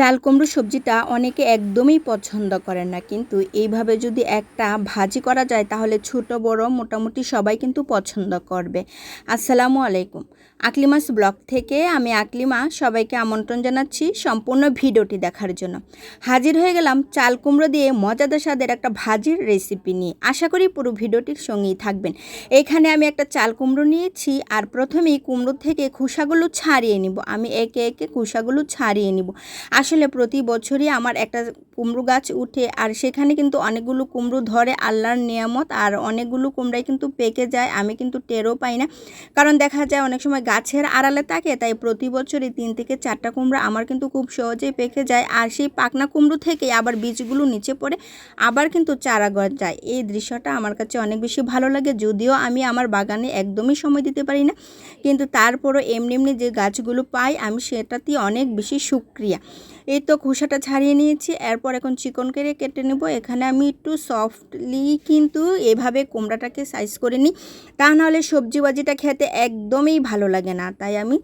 চাল, কুমড়ো সবজিটা অনেকে একদমই পছন্দ করেন না। কিন্তু এইভাবে যদি একটা ভাজি করা যায়, তাহলে ছোট, বড় মোটামুটি সবাই কিন্তু পছন্দ করবে। আসসালামু আলাইকুম। আকলিমাস ব্লগ থেকে আমি আকলিমা সবাইকে আমন্ত্রণ জানাচ্ছি সম্পূর্ণ ভিডিওটি দেখার জন্য। হাজির হয়ে গেলাম চাল, কুমড়ো দিয়ে মজাদার স্বাদের একটা ভাজির রেসিপি নিয়ে। আশা করি পুরো ভিডিওটির সঙ্গেই থাকবেন। এখানে আমি একটা চাল, কুমড়ো নিয়েছি আর প্রথমেই কুমড়ো থেকে খোসাগুলো ছাড়িয়ে নিব। আমি একে একে খোসাগুলো ছাড়িয়ে নিব। আসলে প্রতি বছরই আমার একটা কুমড়ো গাছ উঠে, আর সেখানে কিন্তু অনেকগুলো কুমড়ো ধরে আল্লাহর নিয়ামত, আর অনেকগুলো কুমড়াই কিন্তু পেকে যায়। আমি কিন্তু টেরও পাই না। কারণ দেখা যায় অনেক সময় গাছের আড়ালে থাকে, তাই প্রতি বছরই তিন থেকে চারটা কুমড়া আমার কিন্তু খুব সহজেই পেকে যায়। আর সেই পাকনা কুমড়ো থেকে আবার বীজগুলো নিচে পড়ে, আবার কিন্তু চারা যায় এই দৃশ্যটা আমার কাছে অনেক বেশি ভালো লাগে, যদিও আমি আমার বাগানে একদমই সময় দিতে পারি না। কিন্তু তারপরও এমনি এমনি যে গাছগুলো পাই, আমি সেটাতেই অনেক বেশি সুক্রিয়া। এই তো খোসাটা ছাড়িয়ে নিয়েছি, এরপর এখন চিকন করে কেটে নেব। এখানে আমি একটু সফটলি কিন্তু এভাবে কোমড়াটাকে সাইজ করে নিই। তা নাহলে সবজি বাজিটা খেতে একদমই ভালো লাগে না। তাই আমি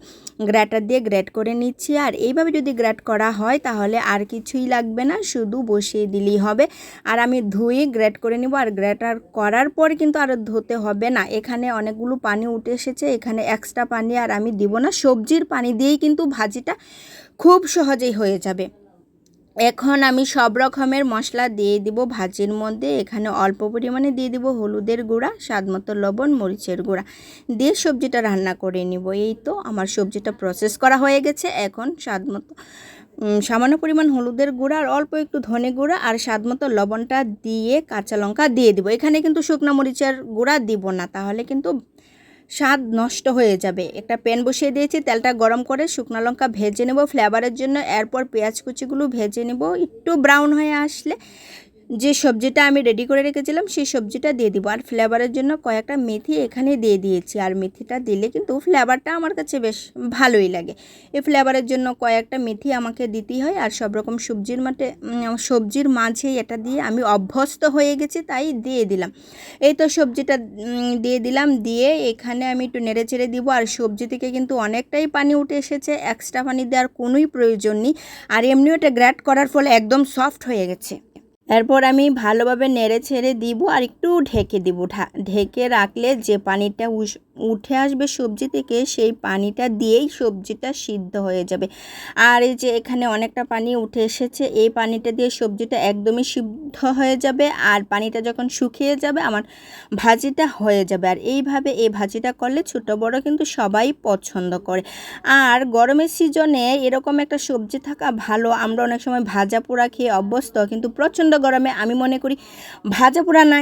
গ্র্যাটার দিয়ে গ্রেট করে নিচ্ছি। আর এইভাবে যদি গ্র্যাট করা হয় তাহলে আর কিছুই লাগবে না, শুধু বসিয়ে দিলেই হবে। আর আমি ধুয়ে গ্রেট করে নিব। আর গ্র্যাটার করার পর কিন্তু আর ধুতে হবে না। এখানে অনেকগুলো পানি উঠে এসেছে। এখানে এক্সট্রা পানি আর আমি দিব না। সবজির পানি দিয়েই কিন্তু ভাজিটা খুব সহজেই হয়ে যাবে। এখন আমি সব রকমের মশলা দিয়ে দিব ভাজির মধ্যে। এখানে অল্প পরিমাণে দিয়ে দিব হলুদের গুঁড়া, স্বাদ মতো লবণ, মরিচের গুঁড়া। দিয়ে সবজিটা রান্না করে নিব। এই তো আমার সবজিটা প্রসেস করা হয়ে গেছে। এখন স্বাদ মতো সামান্য পরিমাণ হলুদের গুঁড়া আর অল্প একটু ধনে গুঁড়া আর স্বাদ মতো লবণটা দিয়ে কাঁচা লঙ্কা দিয়ে দিব। এখানে কিন্তু শুকনো মরিচের গুঁড়া দিব না, তাহলে কিন্তু স্বাদ নষ্ট হয়ে যাবে। একটা প্যান বসিয়ে দিয়েছি, তেলটা গরম করে শুকনো লঙ্কা ভেজে নেব। ফ্লেভারের জন্য এরপর পেঁয়াজ কুচিগুলো ভেজে নেব। একটু ব্রাউন হয়ে আসলে যে সবজিটা আমি রেডি করে রেখেছিলাম, সেই সবজিটা দিয়ে দিব। আর ফ্লেভারের জন্য কয়েকটা মেথি এখানে দিয়ে দিয়েছি। আর মেথিটা দিলে কিন্তু ফ্লেভারটা আমার কাছে বেশ ভালোই লাগে। এই ফ্লেভারের জন্য কয়েকটা মেথি আমাকে দিতেই হয়। আর সব রকম সবজির মাঠে সবজির মাঝে এটা দিয়ে আমি অভ্যস্ত হয়ে গেছি, তাই দিয়ে দিলাম। এই তো সবজিটা দিয়ে দিলাম। দিয়ে এখানে আমি একটু নেড়ে চেড়ে দিব। আর সবজি থেকে কিন্তু অনেকটাই পানি উঠে এসেছে। এক্সট্রা পানি দেওয়ার কোনোই প্রয়োজন নেই। আর এমনিও এটা গ্র্যাট করার ফলে একদম সফট হয়ে গেছে। এরপর আমি ভালোভাবে নেড়ে ছেড়ে দিব আর একটু ঢেকে দিব ঢেকে রাখলে যে পানিটা উঠে আসবে সবজি থেকে, সেই পানিটা দিয়েই সবজিটা সিদ্ধ হয়ে যাবে। আর এই যে এখানে অনেকটা পানি উঠে এসেছে, এই পানিটা দিয়ে সবজিটা একদমই সিদ্ধ হয়ে যাবে আর পানিটা যখন শুকিয়ে যাবে, আমার ভাজিটা হয়ে যাবে। আর এইভাবে এই ভাজিটা করলে ছোট বড় কিন্তু সবাই পছন্দ করে। আর গরমের সিজনে এরকম একটা সবজি থাকা ভালো, আমরা অনেক সময় ভাজা পোড়া খেয়ে অভ্যস্ত, কিন্তু প্রচণ্ড গরমে আমি মনে করি ভাজা পোড়া না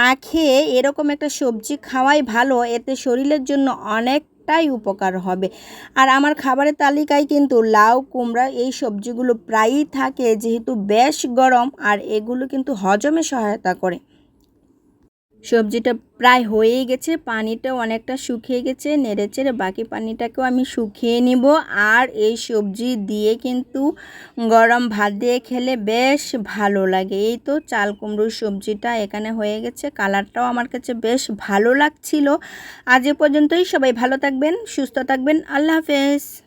না খেয়ে এরকম একটা সবজি খাওয়াই ভালো, এতে শরীরের জন্য অনেক অনেকটাই উপকার হবে। আর আমার খাবারের তালিকায় কিন্তু লাউ, কুমড়া এই সবজিগুলো প্রায়ই থাকে, যেহেতু বেশ গরম আর এগুলো কিন্তু হজমে সহায়তা করে। সবজিটা প্রায় হয়েই গেছে, পানিটাও অনেকটা শুকিয়ে গেছে, নেড়ে চেড়ে বাকি পানিটাকেও আমি শুকিয়ে নিব। আর এই সবজি দিয়ে কিন্তু গরম ভাত দিয়ে খেলে বেশ ভালো লাগে। এই তো চাল কুমড়োর সবজিটা এখানে হয়ে গেছে, কালারটাও আমার কাছে বেশ ভালো লাগছিল। আজ এ পর্যন্তই সবাই ভালো থাকবেন, সুস্থ থাকবেন, আল্লাহ হাফেজ।